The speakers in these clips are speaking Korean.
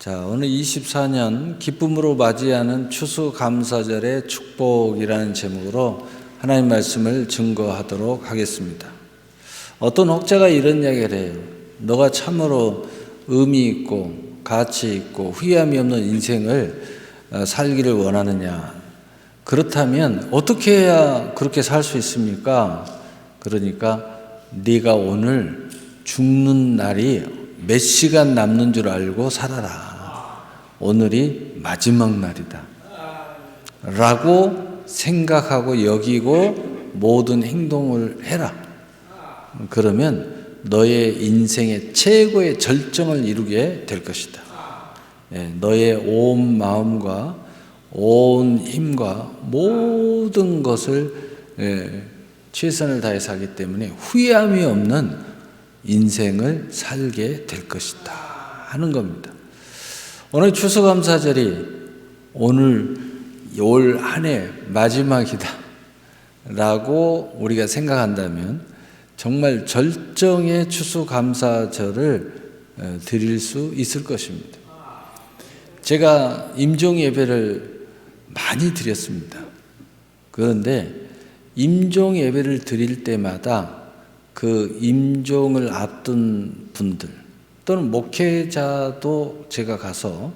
자, 오늘 24년 기쁨으로 맞이하는 추수감사절의 축복이라는 제목으로 하나님 말씀을 증거하도록 하겠습니다. 어떤 혹자가 이런 이야기를 해요. 너가 참으로 의미 있고 가치 있고 후회함이 없는 인생을 어, 살기를 원하느냐? 그렇다면 어떻게 해야 그렇게 살 수 있습니까? 그러니까 네가 오늘 죽는 날이 몇 시간 남는 줄 알고 살아라. 오늘이 마지막 날이다. 라고 생각하고 여기고 모든 행동을 해라. 그러면 너의 인생의 최고의 절정을 이루게 될 것이다. 예, 너의 온 마음과 온 힘과 모든 것을 예, 최선을 다해서 하기 때문에 후회함이 없는 인생을 살게 될 것이다 하는 겁니다. 오늘 추수감사절이 오늘 올 한 해 마지막이다 라고 우리가 생각한다면 정말 절정의 추수감사절을 어, 드릴 수 있을 것입니다. 제가 임종 예배를 많이 드렸습니다. 그런데 임종 예배를 드릴 때마다 그 임종을 앞둔 분들 또는 목회자도 제가 가서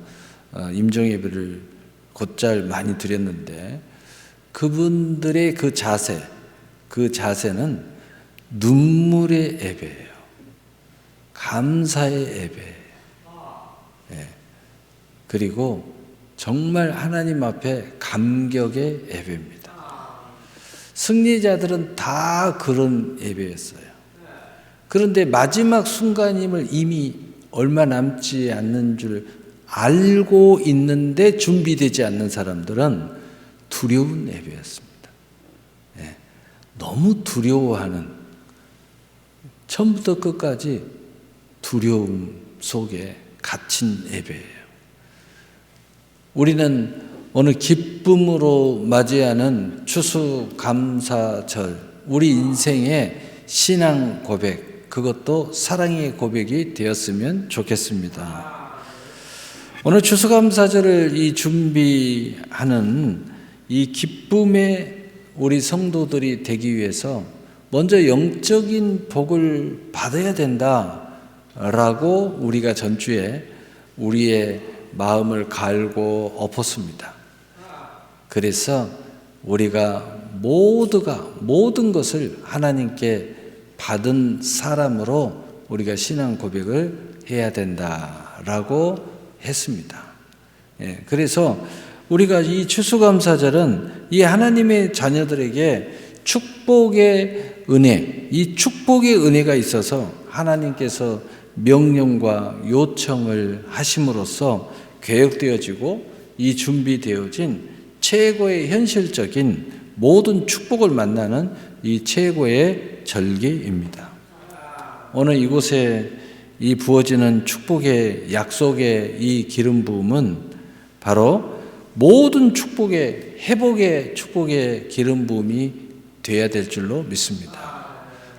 어, 임종 예배를 곧잘 많이 드렸는데 그분들의 그 자세, 그 자세는 눈물의 예배예요. 감사의 예배예요. 예. 그리고 정말 하나님 앞에 감격의 예배입니다. 승리자들은 다 그런 예배였어요. 그런데 마지막 순간임을 이미 얼마 남지 않는 줄 알고 있는데 준비되지 않는 사람들은 두려운 예배였습니다. 예. 너무 두려워하는 처음부터 끝까지 두려움 속에 갇힌 예배예요. 우리는 오늘 기쁨으로 맞이하는 추수감사절, 우리 인생의 신앙 고백, 그것도 사랑의 고백이 되었으면 좋겠습니다. 오늘 추수감사절을 이 준비하는 이 기쁨의 우리 성도들이 되기 위해서 먼저 영적인 복을 받아야 된다라고 우리가 전주에 우리의 마음을 갈고 엎었습니다. 그래서 우리가 모두가 모든 것을 하나님께 받은 사람으로 우리가 신앙 고백을 해야 된다라고 했습니다. 예, 그래서 우리가 이 추수감사절은 이 하나님의 자녀들에게 축복의 은혜, 이 축복의 은혜가 있어서 하나님께서 명령과 요청을 하심으로써 계획되어지고 이 준비되어진 최고의 현실적인 모든 축복을 만나는 이 최고의 절기입니다. 오늘 이곳에 이 부어지는 축복의 약속의 이 기름 부음은 바로 모든 축복의 회복의 축복의 기름 부음이 돼야 될 줄로 믿습니다.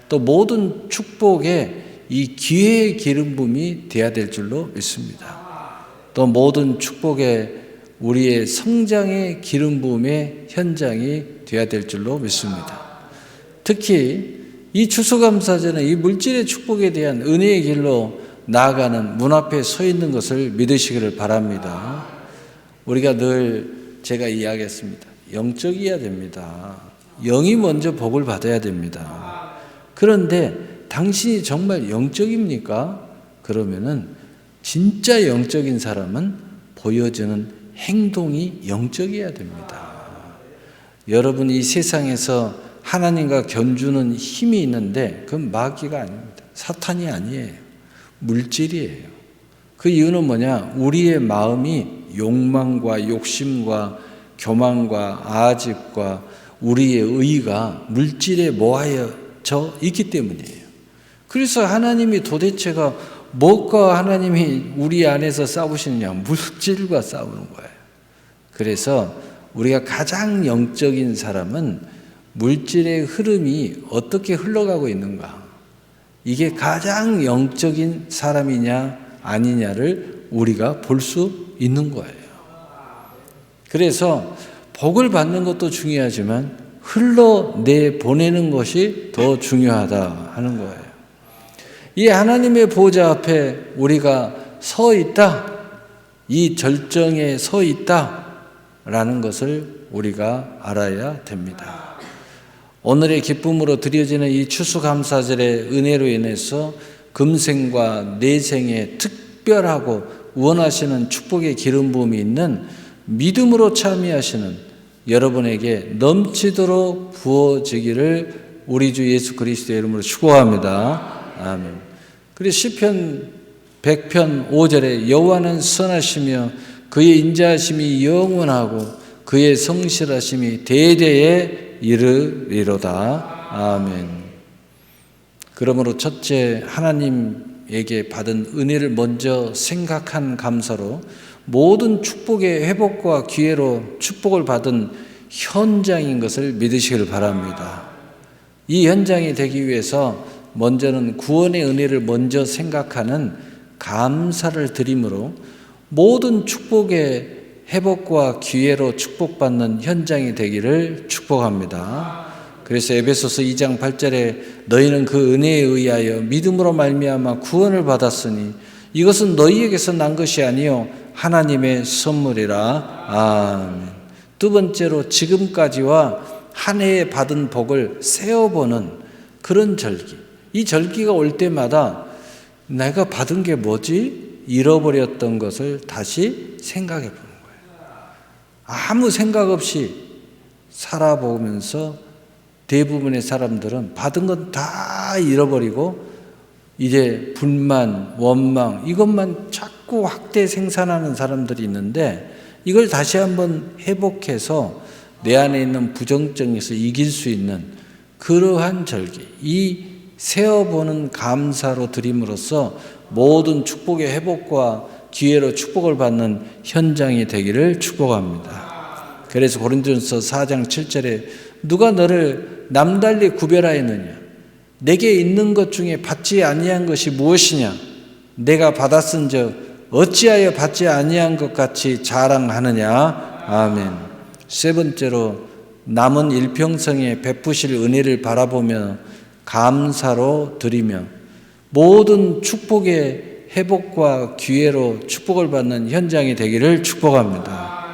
또 모든 축복의 이 기회의 기름 부음이 돼야 될 줄로 믿습니다. 또 모든 축복의 우리의 성장의 기름 부음의 현장이 돼야 될 줄로 믿습니다. 특히 이 추수감사절은 이 물질의 축복에 대한 은혜의 길로 나아가는 문 앞에 서 있는 것을 믿으시기를 바랍니다. 우리가 늘 제가 이야기했습니다. 영적이어야 됩니다. 영이 먼저 복을 받아야 됩니다. 그런데 당신이 정말 영적입니까? 그러면은 진짜 영적인 사람은 보여지는 행동이 영적이어야 됩니다. 여러분 이 세상에서 하나님과 견주는 힘이 있는데 그건 마귀가 아닙니다. 사탄이 아니에요. 물질이에요. 그 이유는 뭐냐? 우리의 마음이 욕망과 욕심과 교만과 아집과 우리의 의가 물질에 모아져 있기 때문이에요. 그래서 하나님이 도대체가 무엇과 하나님이 우리 안에서 싸우시느냐? 물질과 싸우는 거예요. 그래서 우리가 가장 영적인 사람은 물질의 흐름이 어떻게 흘러가고 있는가? 이게 가장 영적인 사람이냐 아니냐를 우리가 볼 수 있는 거예요. 그래서 복을 받는 것도 중요하지만 흘러내 보내는 것이 더 중요하다 하는 거예요. 이 하나님의 보좌 앞에 우리가 서 있다. 이 절정에 서 있다. 라는 것을 우리가 알아야 됩니다. 오늘의 기쁨으로 드려지는 이 추수감사절의 은혜로 인해서 금생과 내생에 특별하고 원하시는 축복의 기름 부음이 있는 믿음으로 참여하시는 여러분에게 넘치도록 부어지기를 우리 주 예수 그리스도의 이름으로 축복합니다. 아멘. 그리고 시편 100편 5절에 여호와는 선하시며 그의 인자하심이 영원하고 그의 성실하심이 대대에 이르리로다. 아멘. 그러므로 첫째 하나님에게 받은 은혜를 먼저 생각한 감사로 모든 축복의 회복과 기회로 축복을 받은 현장인 것을 믿으시길 바랍니다. 이 현장이 되기 위해서 먼저는 구원의 은혜를 먼저 생각하는 감사를 드림으로 모든 축복의 회복과 기회로 축복받는 현장이 되기를 축복합니다. 그래서 에베소서 2장 8절에 너희는 그 은혜에 의하여 믿음으로 말미암아 구원을 받았으니 이것은 너희에게서 난 것이 아니요 하나님의 선물이라. 아멘. 두 번째로 지금까지와 한 해에 받은 복을 세어보는 그런 절기. 이 절기가 올 때마다 내가 받은 게 뭐지? 잃어버렸던 것을 다시 생각해 거예요. 아무 생각 없이 살아보면서 대부분의 사람들은 받은 건 다 잃어버리고 이제 불만, 원망 이것만 자꾸 확대 생산하는 사람들이 있는데 이걸 다시 한번 회복해서 내 안에 있는 부정적에서 이길 수 있는 그러한 절기, 이 세어보는 감사로 드림으로써 모든 축복의 회복과 기회로 축복을 받는 현장이 되기를 축복합니다. 그래서 고린도전서 4장 7절에 누가 너를 남달리 구별하였느냐? 내게 있는 것 중에 받지 아니한 것이 무엇이냐? 내가 받았은즉 어찌하여 받지 아니한 것 같이 자랑하느냐? 아멘. 세 번째로 남은 일평생에 베푸실 은혜를 바라보며 감사로 드리며 모든 축복의 회복과 기회로 축복을 받는 현장이 되기를 축복합니다.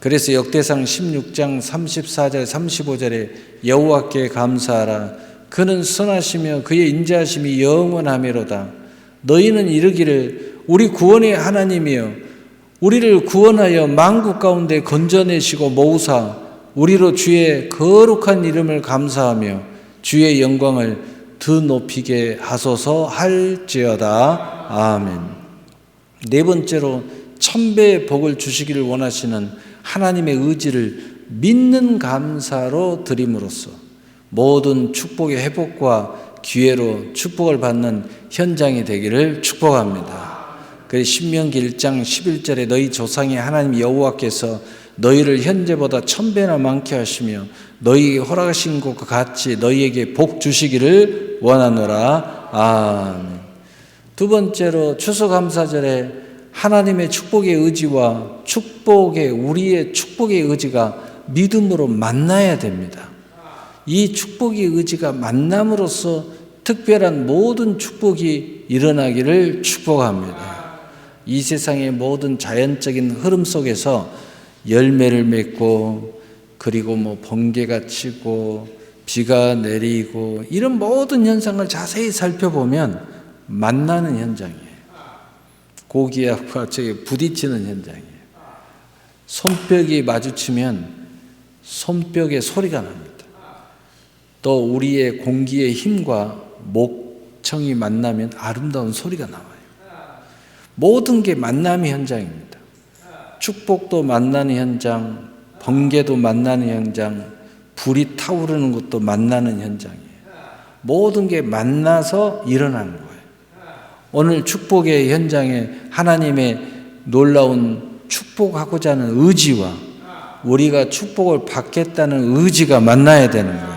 그래서 역대상 16장 34절 35절에 여호와께 감사하라 그는 선하시며 그의 인자하심이 영원하미로다 너희는 이르기를 우리 구원의 하나님이여 우리를 구원하여 만국 가운데 건져내시고 모으사 우리로 주의 거룩한 이름을 감사하며 주의 영광을 더 높이게 하소서 할지어다 아멘 네 번째로 천배의 복을 주시기를 원하시는 하나님의 의지를 믿는 감사로 드림으로써 모든 축복의 회복과 기회로 축복을 받는 현장이 되기를 축복합니다. 그 신명기 1장 11절에 너희 조상의 하나님 여호와께서 너희를 현재보다 천 배나 많게 하시며 너희에게 허락하신 것과 같이 너희에게 복 주시기를 원하노라. 아멘. 두 번째로 추수감사절에 하나님의 축복의 의지와 축복의 우리의 축복의 의지가 믿음으로 만나야 됩니다. 이 축복의 의지가 만남으로써 특별한 모든 축복이 일어나기를 축복합니다. 이 세상의 모든 자연적인 흐름 속에서 열매를 맺고 그리고 뭐 번개가 치고 비가 내리고 이런 모든 현상을 자세히 살펴보면 만나는 현장이에요. 고기하고 저기 부딪히는 현장이에요. 손뼉이 마주치면 손뼉의 소리가 납니다. 또 우리의 공기의 힘과 목청이 만나면 아름다운 소리가 나와요. 모든 게 만남의 현장입니다. 축복도 만나는 현장, 번개도 만나는 현장, 불이 타오르는 것도 만나는 현장이에요. 모든 게 만나서 일어나는 거예요. 오늘 축복의 현장에 하나님의 놀라운 축복하고자 하는 의지와 우리가 축복을 받겠다는 의지가 만나야 되는 거예요.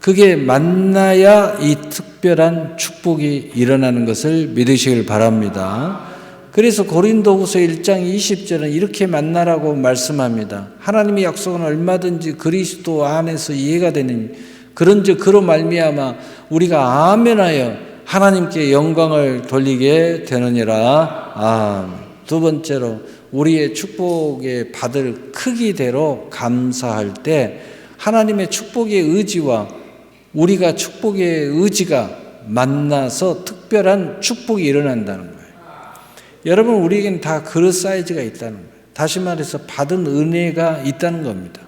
그게 만나야 이 특별한 축복이 일어나는 것을 믿으시길 바랍니다. 그래서 고린도후서 1장 20절은 이렇게 만나라고 말씀합니다. 하나님의 약속은 얼마든지 그리스도 안에서 이해가 되는 그런즉 그로 말미암아 우리가 아멘하여 하나님께 영광을 돌리게 되느니라. 아, 두 번째로 우리의 축복의 받을 크기대로 감사할 때 하나님의 축복의 의지와 우리가 축복의 의지가 만나서 특별한 축복이 일어난다는 거예요. 여러분, 우리에겐 다 그릇 사이즈가 있다는 거예요. 다시 말해서 받은 은혜가 있다는 겁니다.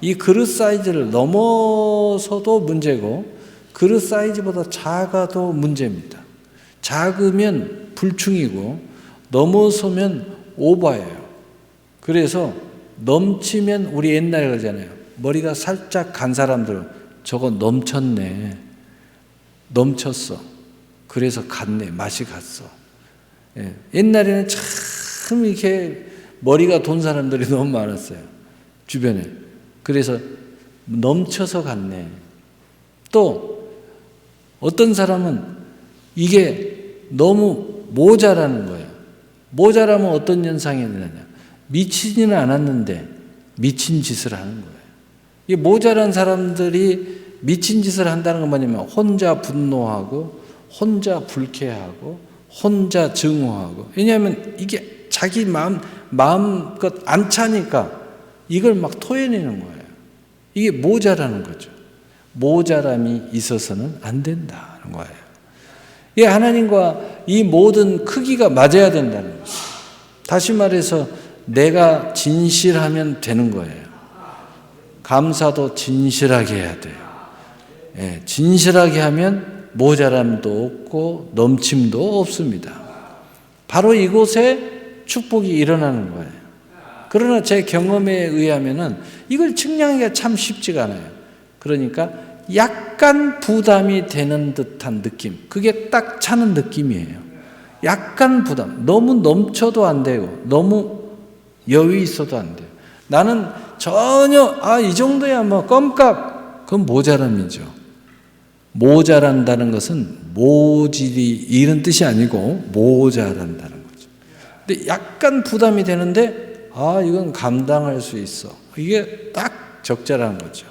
이 그릇 사이즈를 넘어서도 문제고, 그릇 사이즈보다 작아도 문제입니다. 작으면 불충이고, 넘어서면 오바예요. 그래서 넘치면 우리 옛날에 그러잖아요. 머리가 살짝 간 사람들, 저거 넘쳤네. 넘쳤어. 그래서 갔네. 맛이 갔어. 예. 옛날에는 참 이렇게 머리가 돈 사람들이 너무 많았어요. 주변에. 그래서 넘쳐서 갔네. 또 어떤 사람은 이게 너무 모자라는 거예요. 모자라면 어떤 현상이 일어나냐. 미치지는 않았는데 미친 짓을 하는 거예요. 이 모자란 사람들이 미친 짓을 한다는 건 뭐냐면 혼자 분노하고 혼자 불쾌하고 혼자 증오하고 왜냐하면 이게 자기 마음 마음껏 안 차니까 이걸 막 토해내는 거예요. 이게 모자라는 거죠. 모자람이 있어서는 안 된다는 거예요. 이 하나님과 이 모든 크기가 맞아야 된다는 거예요. 다시 말해서 내가 진실하면 되는 거예요. 감사도 진실하게 해야 돼요. 예, 진실하게 하면 모자람도 없고 넘침도 없습니다. 바로 이곳에 축복이 일어나는 거예요. 그러나 제 경험에 의하면은 이걸 측량하기가 참 쉽지가 않아요. 그러니까 약간 부담이 되는 듯한 느낌. 그게 딱 차는 느낌이에요. 약간 부담. 너무 넘쳐도 안 되고, 너무 여유 있어도 안 돼요. 나는 전혀, 아, 이 정도야 뭐 껌값. 그건 모자람이죠. 모자란다는 것은 모질이 이런 뜻이 아니고 모자란다는 거죠. 근데 약간 부담이 되는데, 아, 이건 감당할 수 있어. 이게 딱 적절한 거죠.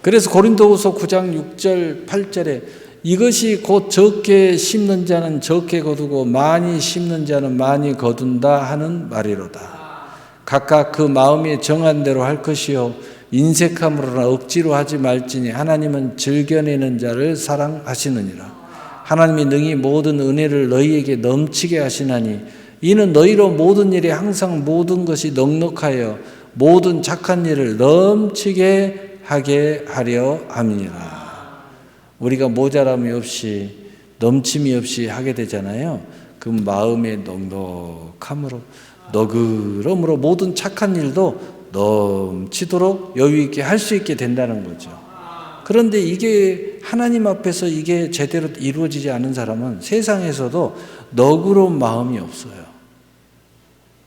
그래서 고린도후서 9장 6절 8절에 이것이 곧 적게 심는 자는 적게 거두고 많이 심는 자는 많이 거둔다 하는 말이로다. 각각 그 마음이 정한 대로 할 것이요 인색함으로나 억지로 하지 말지니 하나님은 즐겨내는 자를 사랑하시느니라. 하나님이 능히 모든 은혜를 너희에게 넘치게 하시나니 이는 너희로 모든 일에 항상 모든 것이 넉넉하여 모든 착한 일을 넘치게 하게 하려 함이니라. 우리가 모자람이 없이 넘침이 없이 하게 되잖아요. 그 마음의 넉넉함으로 너그러움으로 모든 착한 일도 넘치도록 여유 있게 할 수 있게 된다는 거죠. 그런데 이게 하나님 앞에서 이게 제대로 이루어지지 않은 사람은 세상에서도 너그러운 마음이 없어요.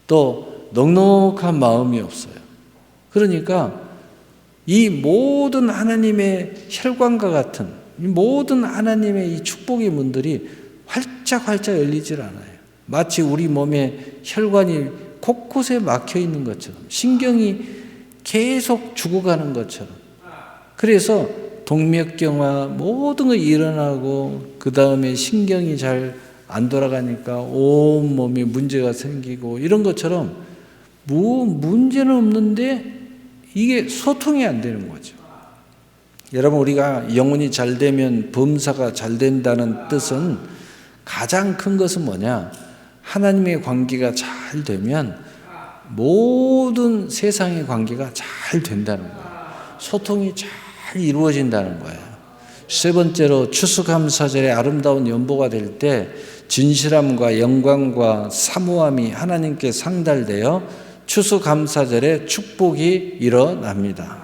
또 넉넉한 마음이 없어요. 그러니까 이 모든 하나님의 혈관과 같은 이 모든 하나님의 이 축복의 문들이 활짝활짝 열리질 않아요. 마치 우리 몸에 혈관이 곳곳에 막혀 있는 것처럼 신경이 계속 죽어가는 것처럼 그래서 동맥경화 모든 거 일어나고 그 다음에 신경이 잘 안 돌아가니까 온 몸에 문제가 생기고 이런 것처럼 뭐 문제는 없는데 이게 소통이 안 되는 거죠. 여러분 우리가 영혼이 잘 되면 범사가 잘 된다는 뜻은 가장 큰 것은 뭐냐? 하나님의 관계가 잘 되면 모든 세상의 관계가 잘 된다는 거예요. 소통이 잘 이루어진다는 거예요. 세 번째로 추수감사절의 아름다운 연보가 될 때 진실함과 영광과 사모함이 하나님께 상달되어 추수감사절에 축복이 일어납니다.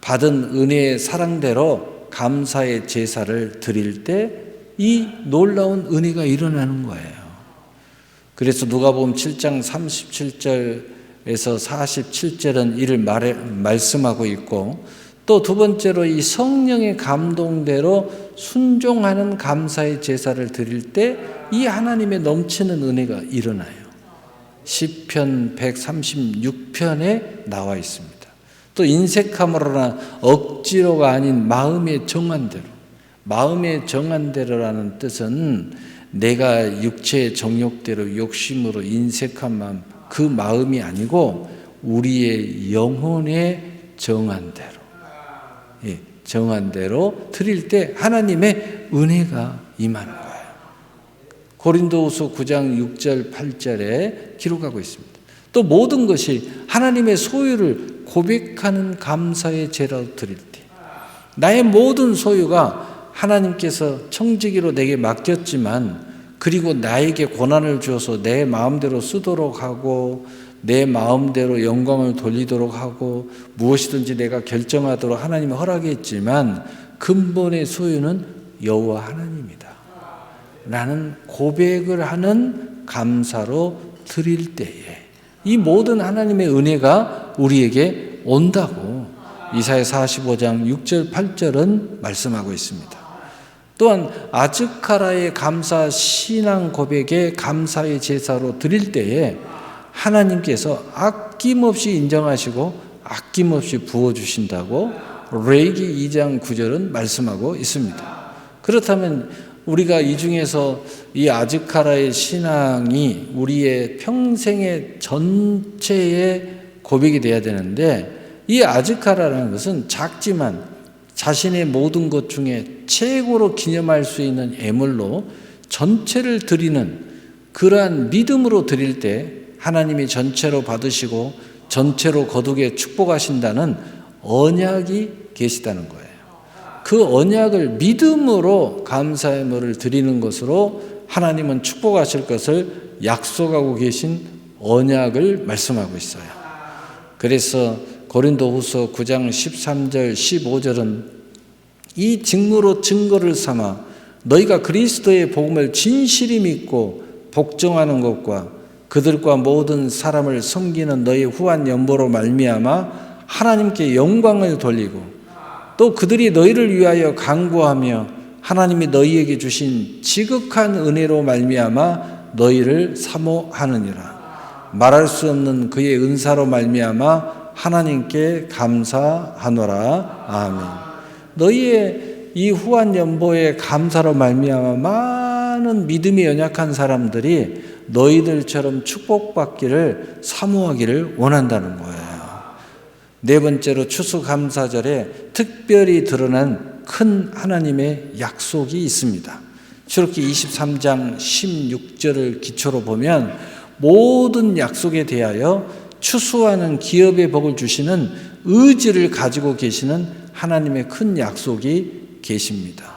받은 은혜의 사랑대로 감사의 제사를 드릴 때 이 놀라운 은혜가 일어나는 거예요. 그래서 누가복음 7장 37절에서 47절은 이를 말해, 말씀하고 있고 또 두 번째로 이 성령의 감동대로 순종하는 감사의 제사를 드릴 때 이 하나님의 넘치는 은혜가 일어나요. 시편 136편에 나와 있습니다. 또 인색함으로나 억지로가 아닌 마음의 정한대로 마음의 정한대로라는 뜻은 내가 육체의 정욕대로 욕심으로 인색한 마음 그 마음이 아니고 우리의 영혼의 정한 대로 예, 정한 대로 드릴 때 하나님의 은혜가 임하는 거예요. 고린도후서 9장 6절 8절에 기록하고 있습니다. 또 모든 것이 하나님의 소유를 고백하는 감사의 제라도 드릴 때 나의 모든 소유가 하나님께서 청지기로 내게 맡겼지만 그리고 나에게 고난을 주어서 내 마음대로 쓰도록 하고 내 마음대로 영광을 돌리도록 하고 무엇이든지 내가 결정하도록 하나님이 허락했지만 근본의 소유는 여호와 하나님이다. 라는 고백을 하는 감사로 드릴 때에 이 모든 하나님의 은혜가 우리에게 온다고 이사야 45장 6절 8절은 말씀하고 있습니다. 또한 아즈카라의 감사 신앙 고백의 감사의 제사로 드릴 때에 하나님께서 아낌없이 인정하시고 아낌없이 부어 주신다고 레이기 2장 9절은 말씀하고 있습니다. 그렇다면 우리가 이 중에서 이 아즈카라의 신앙이 우리의 평생의 전체의 고백이 돼야 되는데 이 아즈카라라는 것은 작지만 자신의 모든 것 중에 최고로 기념할 수 있는 예물로 전체를 드리는 그러한 믿음으로 드릴 때 하나님이 전체로 받으시고 전체로 거두게 축복하신다는 언약이 계시다는 거예요. 그 언약을 믿음으로 감사의 물을 드리는 것으로 하나님은 축복하실 것을 약속하고 계신 언약을 말씀하고 있어요. 그래서 고린도후서 9장 13절 15절은 이 직무로 증거를 삼아 너희가 그리스도의 복음을 진실히 믿고 복종하는 것과 그들과 모든 사람을 섬기는 너희 후한 연보로 말미암아 하나님께 영광을 돌리고 또 그들이 너희를 위하여 간구하며 하나님이 너희에게 주신 지극한 은혜로 말미암아 너희를 사모하느니라. 말할 수 없는 그의 은사로 말미암아 하나님께 감사하노라 아멘. 너희의 이 후한 연보의 감사로 말미암아 많은 믿음이 연약한 사람들이 너희들처럼 축복받기를 사모하기를 원한다는 거예요. 네 번째로 추수감사절에 특별히 드러난 큰 하나님의 약속이 있습니다. 출애기 23장 16절을 기초로 보면 모든 약속에 대하여 추수하는 기업의 복을 주시는 의지를 가지고 계시는 하나님의 큰 약속이 계십니다.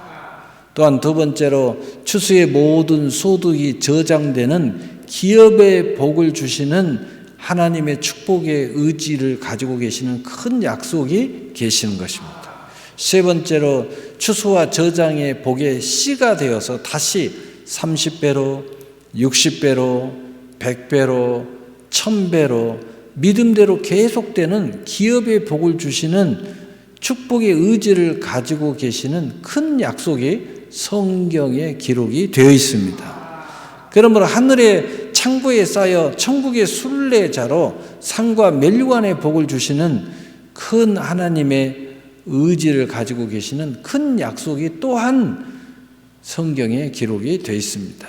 또한 두 번째로 추수의 모든 소득이 저장되는 기업의 복을 주시는 하나님의 축복의 의지를 가지고 계시는 큰 약속이 계시는 것입니다. 세 번째로 추수와 저장의 복의 씨가 되어서 다시 30배로, 60배로, 100배로, 1000배로 믿음대로 계속되는 기업의 복을 주시는 축복의 의지를 가지고 계시는 큰 약속이 성경에 기록이 되어 있습니다. 그러므로 하늘의 창고에 쌓여 천국의 순례자로 상과 멸관의 복을 주시는 큰 하나님의 의지를 가지고 계시는 큰 약속이 또한 성경에 기록이 되어 있습니다.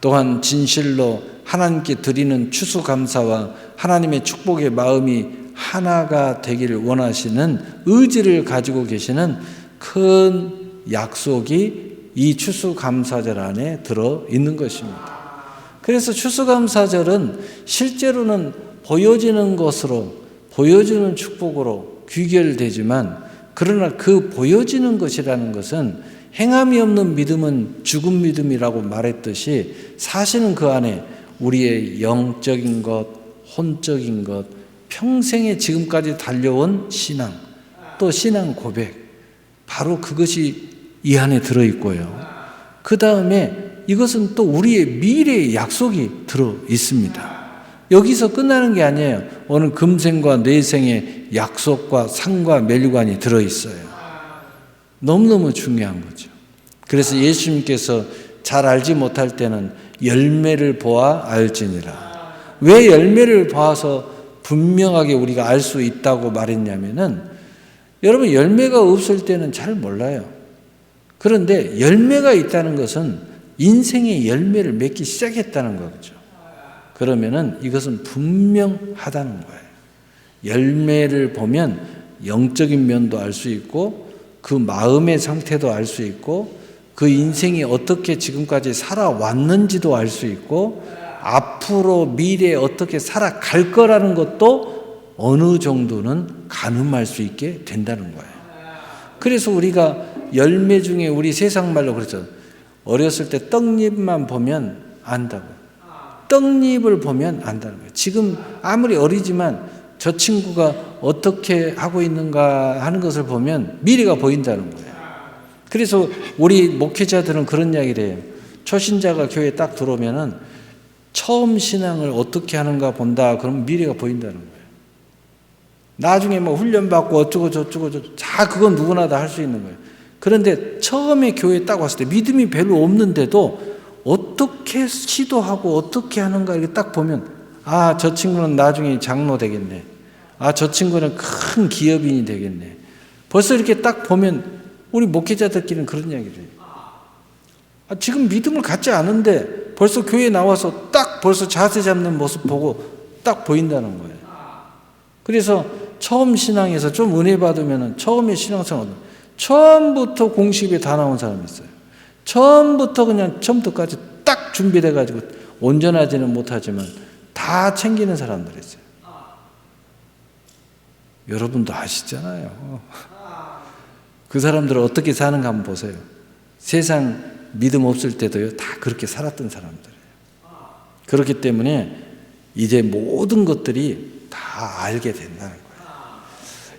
또한 진실로 하나님께 드리는 추수감사와 하나님의 축복의 마음이 하나가 되기를 원하시는 의지를 가지고 계시는 큰 약속이 이 추수감사절 안에 들어 있는 것입니다. 그래서 추수감사절은 실제로는 보여지는 것으로 보여지는 축복으로 귀결되지만 그러나 그 보여지는 것이라는 것은 행함이 없는 믿음은 죽은 믿음이라고 말했듯이 사실은 그 안에 우리의 영적인 것, 혼적인 것, 평생에 지금까지 달려온 신앙, 또 신앙 고백, 바로 그것이 이 안에 들어 있고요. 그 다음에 이것은 또 우리의 미래의 약속이 들어 있습니다. 여기서 끝나는 게 아니에요. 오늘 금생과 뇌생의 약속과 상과 멸관이 들어 있어요. 너무너무 중요한 거죠. 그래서 예수님께서 잘 알지 못할 때는 열매를 보아 알지니라. 왜 열매를 봐서 분명하게 우리가 알 수 있다고 말했냐면은 여러분 열매가 없을 때는 잘 몰라요. 그런데 열매가 있다는 것은 인생의 열매를 맺기 시작했다는 거죠. 그러면은 이것은 분명하다는 거예요. 열매를 보면 영적인 면도 알 수 있고 그 마음의 상태도 알 수 있고 그 인생이 어떻게 지금까지 살아왔는지도 알 수 있고 앞으로 미래에 어떻게 살아갈 거라는 것도 어느 정도는 가늠할 수 있게 된다는 거예요. 그래서 우리가 열매 중에 우리 세상 말로 그랬죠. 어렸을 때 떡잎만 보면 안다고. 떡잎을 보면 안다는 거예요. 지금 아무리 어리지만 저 친구가 어떻게 하고 있는가 하는 것을 보면 미래가 보인다는 거예요. 그래서 우리 목회자들은 그런 이야기를 해요. 초신자가 교회에 딱 들어오면은 처음 신앙을 어떻게 하는가 본다. 그러면 미래가 보인다는 거예요. 나중에 뭐 훈련받고 어쩌고 저쩌고 다 그건 누구나 다 할 수 있는 거예요. 그런데 처음에 교회에 딱 왔을 때 믿음이 별로 없는데도 어떻게 시도하고 어떻게 하는가 이렇게 딱 보면 아, 저 친구는 나중에 장로 되겠네. 아, 저 친구는 큰 기업인이 되겠네. 벌써 이렇게 딱 보면 우리 목회자들끼리는 그런 이야기를 해요. 아, 지금 믿음을 갖지 않은데 벌써 교회에 나와서 딱 벌써 자세 잡는 모습 보고 딱 보인다는 거예요. 그래서 처음 신앙에서 좀 은혜 받으면 처음에 신앙생활 처음부터 공식에 다 나온 사람이 있어요. 처음부터 그냥 처음부터까지 딱 준비돼 가지고 온전하지는 못하지만 다 챙기는 사람들이 있어요. 여러분도 아시잖아요. 그 사람들은 어떻게 사는가 한번 보세요. 세상 믿음 없을 때도요, 다 그렇게 살았던 사람들이에요. 그렇기 때문에 이제 모든 것들이 다 알게 된다는 거예요.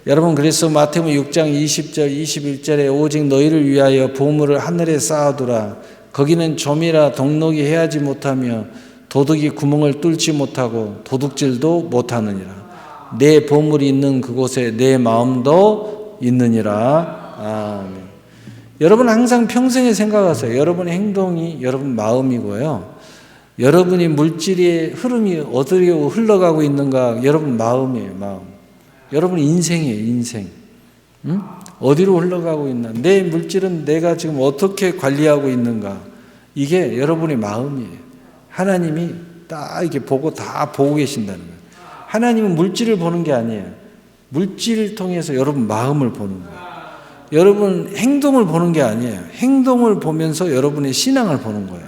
여러분, 그래서 마태복음 6장 20절, 21절에 오직 너희를 위하여 보물을 하늘에 쌓아두라. 거기는 점이라 덕록이 해하지 못하며 도둑이 구멍을 뚫지 못하고 도둑질도 못하느니라. 내 보물이 있는 그곳에 내 마음도 있느니라. 아멘. 여러분 항상 평생에 생각하세요. 여러분의 행동이 여러분 마음이고요. 여러분이 물질의 흐름이 어디로 흘러가고 있는가 여러분 마음이에요, 마음. 여러분 인생이에요, 인생. 응? 어디로 흘러가고 있나? 내 물질은 내가 지금 어떻게 관리하고 있는가? 이게 여러분의 마음이에요. 하나님이 딱 이렇게 보고 다 보고 계신다는 거예요. 하나님은 물질을 보는 게 아니에요. 물질을 통해서 여러분 마음을 보는 거예요. 여러분 행동을 보는 게 아니에요. 행동을 보면서 여러분의 신앙을 보는 거예요.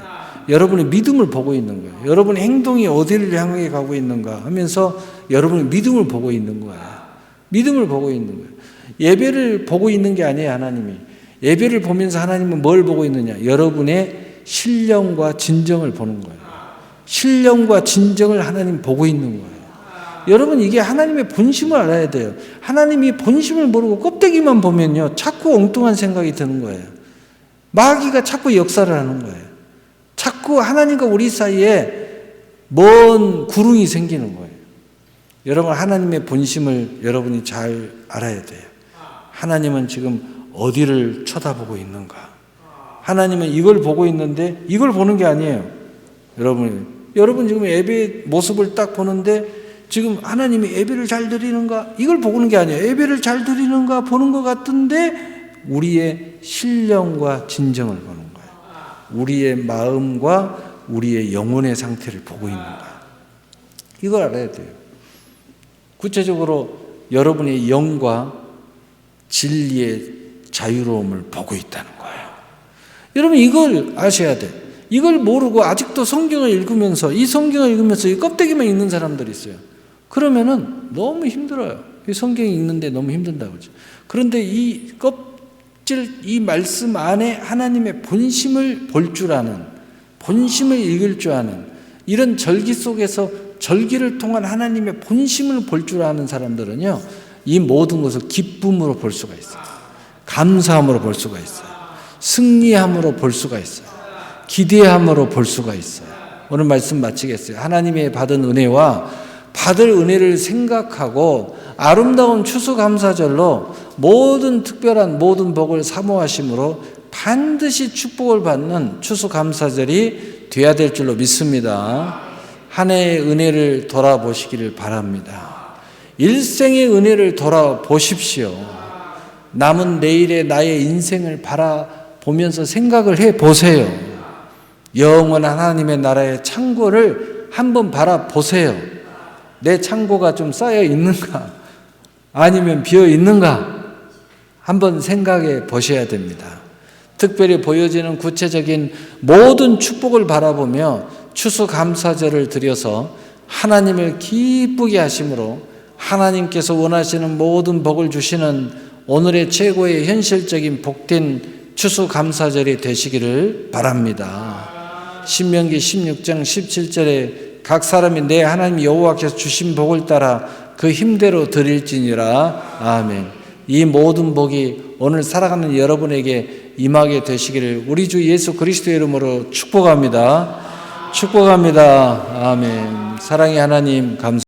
여러분의 믿음을 보고 있는 거예요. 여러분의 행동이 어디를 향해 가고 있는가 하면서 여러분의 믿음을 보고 있는 거예요. 믿음을 보고 있는 거예요. 예배를 보고 있는 게 아니에요, 하나님이. 예배를 보면서 하나님은 뭘 보고 있느냐? 여러분의 신령과 진정을 보는 거예요. 신령과 진정을 하나님 보고 있는 거예요. 여러분 이게 하나님의 본심을 알아야 돼요. 하나님이 본심을 모르고 껍데기만 보면요. 자꾸 엉뚱한 생각이 드는 거예요. 마귀가 자꾸 역사를 하는 거예요. 자꾸 하나님과 우리 사이에 먼 구릉이 생기는 거예요. 여러분 하나님의 본심을 여러분이 잘 알아야 돼요. 하나님은 지금 어디를 쳐다보고 있는가? 하나님은 이걸 보고 있는데 이걸 보는 게 아니에요. 여러분, 여러분 지금 예배 모습을 딱 보는데 지금 하나님이 예배를 잘 드리는가? 이걸 보는 게 아니에요. 예배를 잘 드리는가 보는 것 같은데 우리의 신령과 진정을 보는 거예요. 우리의 마음과 우리의 영혼의 상태를 보고 있는 거예요. 이걸 알아야 돼요. 구체적으로 여러분의 영과 진리의 자유로움을 보고 있다는 거예요. 여러분 이걸 아셔야 돼. 이걸 모르고 아직도 성경을 읽으면서 이 성경을 읽으면서 이 껍데기만 읽는 사람들이 있어요. 그러면은 너무 힘들어요. 이 성경 읽는데 너무 힘든다고. 그런데 이 껍질 이 말씀 안에 하나님의 본심을 볼 줄 아는 본심을 읽을 줄 아는 이런 절기 속에서 절기를 통한 하나님의 본심을 볼 줄 아는 사람들은요. 이 모든 것을 기쁨으로 볼 수가 있어요. 감사함으로 볼 수가 있어요. 승리함으로 볼 수가 있어요. 기대함으로 볼 수가 있어요. 오늘 말씀 마치겠어요. 하나님의 받은 은혜와 받을 은혜를 생각하고 아름다운 추수감사절로 모든 특별한 모든 복을 사모하심으로 반드시 축복을 받는 추수감사절이 돼야 될 줄로 믿습니다. 한 해의 은혜를 돌아보시기를 바랍니다. 일생의 은혜를 돌아보십시오. 남은 내일의 나의 인생을 바라보면서 생각을 해 보세요. 영원한 하나님의 나라의 창고를 한번 바라보세요. 내 창고가 좀 쌓여 있는가? 아니면 비어 있는가? 한번 생각해 보셔야 됩니다. 특별히 보여지는 구체적인 모든 축복을 바라보며 추수감사절을 드려서 하나님을 기쁘게 하심으로 하나님께서 원하시는 모든 복을 주시는 오늘의 최고의 현실적인 복된 추수감사절이 되시기를 바랍니다. 신명기 16장 17절에 각 사람이 내 하나님 여호와께서 주신 복을 따라 그 힘대로 드릴지니라 아멘. 이 모든 복이 오늘 살아가는 여러분에게 임하게 되시기를 우리 주 예수 그리스도의 이름으로 축복합니다. 축복합니다. 아멘. 사랑의 하나님 감사